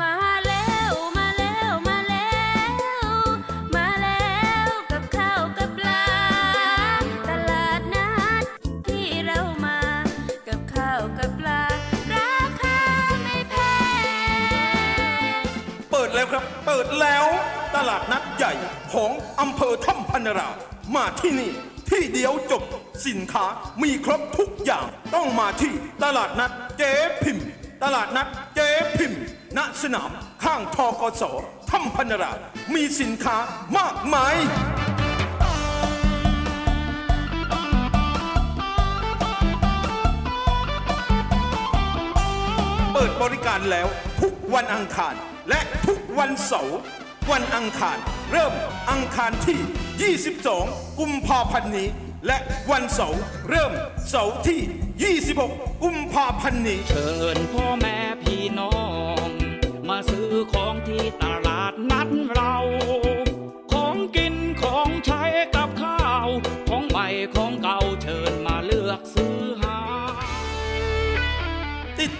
มาแล้วมาแล้วมาแล้ว มาแล้วกับข้าวกับปลา ตลาดนัดที่เรามากับข้าวกับปลา ราคาไม่แพง เปิดแล้วครับ เปิดแล้ว ตลาดนัดใหญ่ของอำเภอถ้ำพันรา มาที่นี่ ที่เดียวจบสินค้ามีครบทุกอย่าง ต้องมาที่ตลาดนัดเจ๊พิมพ์ ตลาดนัดเจ๊พิมพ์ ณสนามข้างทกสถ้ำพันรามีสินค้ามากมายเปิดบริการแล้วทุกวันอังคารและทุกวันเสาร์วันอังคาร เริ่มอังคารที่ 22 กุมภาพันธ์นี้ และวันเสาร์เริ่มเสาร์ที่ 26 กุมภาพันธ์นี้เชิญพ่อแม่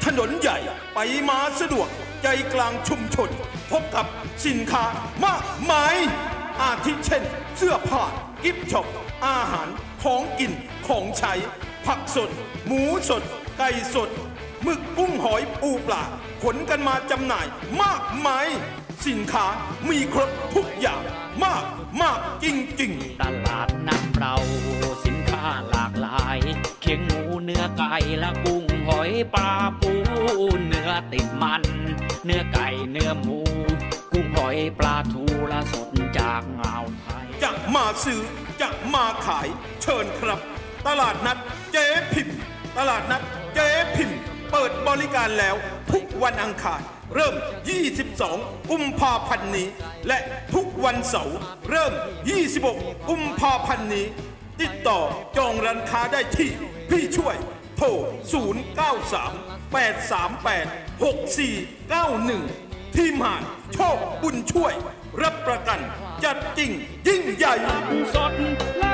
ถนนใหญ่ไปมาสะดวกใจกลางชุมชน พบกับสินค้ามากมาย อาทิเช่น เสื้อผ้ากิฟต์ช็อปอาหารของกินของใช้ ผักสด หมูสด ไก่สดหมึกกุ้งหอยปูปลาขนกันมาจำหน่ายมากมาย สินค้ามีครบทุกอย่างมากมากจริงๆ ตลาดนัดเราสินค้าหลากหลาย เคียงหมูเนื้อไก่และกุ้ง หอยปลาปูเนื้อติดมัน เนื้อไก่เนื้อหมู กุ้งหอยปลาทูละสดจากอ่าวไทยจะมาซื้อจะมาขายเชิญครับ ตลาดนัดเจ๊พิมพ์ ตลาดนัดเจ๊พิมพ์ เปิดบริการแล้วทุกวันอังคารเริ่ม 22 กุมภาพันธ์นี้ และทุกวันเสาร์เริ่ม 26 กุมภาพันธ์นี้ ติดต่อจองร้านค้าได้ที่พี่ช่วย โทร 093 838 6491 ทีมหานโชคบุญช่วย รับประกัน จัดจริงยิ่งใหญ่ สดและ